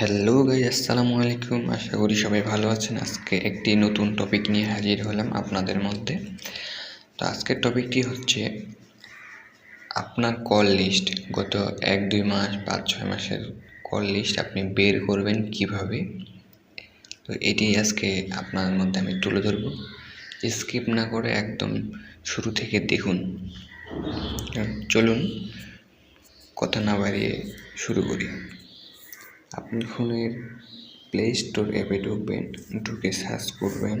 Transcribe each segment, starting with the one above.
Hello guy আসসালামু আলাইকুম। আশা করি সবাই ভালো আছেন। আজকে একটি নতুন টপিক নিয়ে হাজির হলাম আপনাদের মধ্যে। তো আজকের টপিকটি হচ্ছে আপনার কল লিস্ট গত এক, দুই মাস, পাঁচ, ছয় মাসের কল লিস্ট আপনি বের করবেন কীভাবে? তো এটি আজকে আপনার মধ্যে আমি তুলে ধরবো। স্কিপ না করে একদম শুরু থেকে দেখুন। চলুন, কথা না বাড়িয়ে শুরু করি। আপনি ফোনের প্লে স্টোর অ্যাপে ঢুকবেন, ঢুকে সার্চ করবেন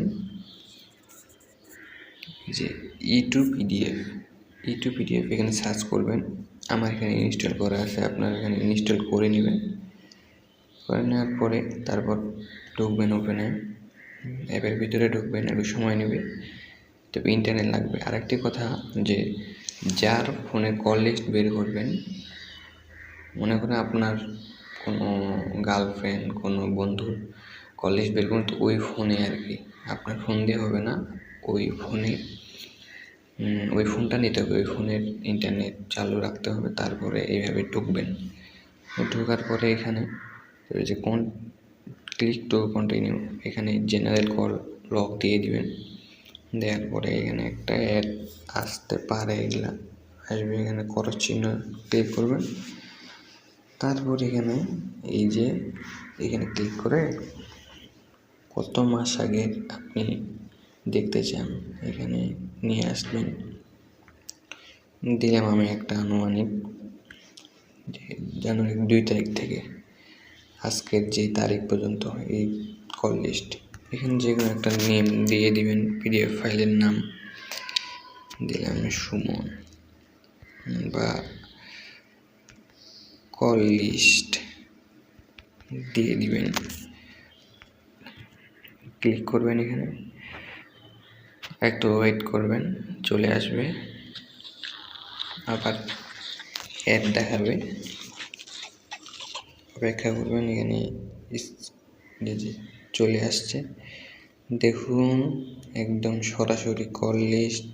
যে ইউটিউব পিডিএফ ইউটিউব পিডিএফ এখানে সার্চ করবেন। আমার এখানে ইনস্টল করা আছে, আপনার এখানে ইনস্টল করে নেবেন। করে নেওয়ার পরে তারপর ঢুকবেন ওপেনে অ্যাপের ভিতরে ঢুকবেন, একটু সময় নেবে তবে ইন্টারনেট লাগবে। আরেকটি কথা যে, যার ফোনে কল লিস্ট বের করবেন, মনে করেন আপনার কোনো গার্লফ্রেন্ড কোনো বন্ধুর কল লিস্ট বের করুন তো ওই ফোনে আর কি। আপনার ফোন দিয়ে হবে না, ওই ফোনে ওই ফোনটা নিতে হবে, ওই ফোনের ইন্টারনেট চালু রাখতে হবে, তারপরে এইভাবে ঢুকবেন। ঢোকার পরে এখানে যে কোন ক্লিক টু কন্টিনিউ এখানে জেনারেল কল লক দিয়ে দিবেন। দেওয়ার পরে এখানে একটা অ্যাড আসতে পারে, এগুলা। আসবে এখানে খরচ চিহ্ন ক্লিক করবেন। তারপর এখানে এই যে এখানে ক্লিক করে কত মাস আগে আপনি দেখতে চান, এখানে নিয়ে আসবেন। দিলাম আমি একটা আনুমানিক জানুয়ারি দুই তারিখ থেকে, আজকের যে তারিখ পর্যন্ত এই কল লিস্ট এখানে যে কোনো একটা নেম দিয়ে দিবেন পিডিএফ ফাইলের নাম। দিলাম সুমন, বা কল লিস্ট দিয়ে দিবেন। ক্লিক করবেন এখানে। একটু ওয়েট করবেন, চলে আসবে। আবার অ্যাড দেখাবে। অপেক্ষা করবেন, এখানে চলে আসছে। দেখুন, একদম সরাসরি কল লিস্ট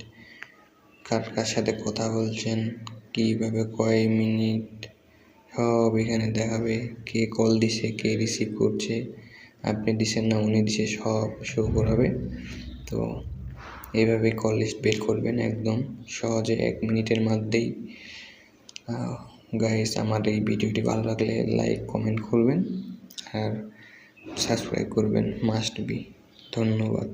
কার কার সাথে কথা বলছেন, কীভাবে কয় মিনিট সব এখানে দেখাবে কে কল দিছে, কে রিসিভ করছে, আপনি দিছেন না, উনি দিছে, সব শো করাবে তো এইভাবে কল লিস্ট বের করবেন একদম সহজে এক মিনিটের মধ্যেই। গাইস আমার এই ভিডিওটি ভালো লাগলে লাইক কমেন্ট করবেন আর সাবস্ক্রাইব করবেন মাস্ট বি ধন্যবাদ।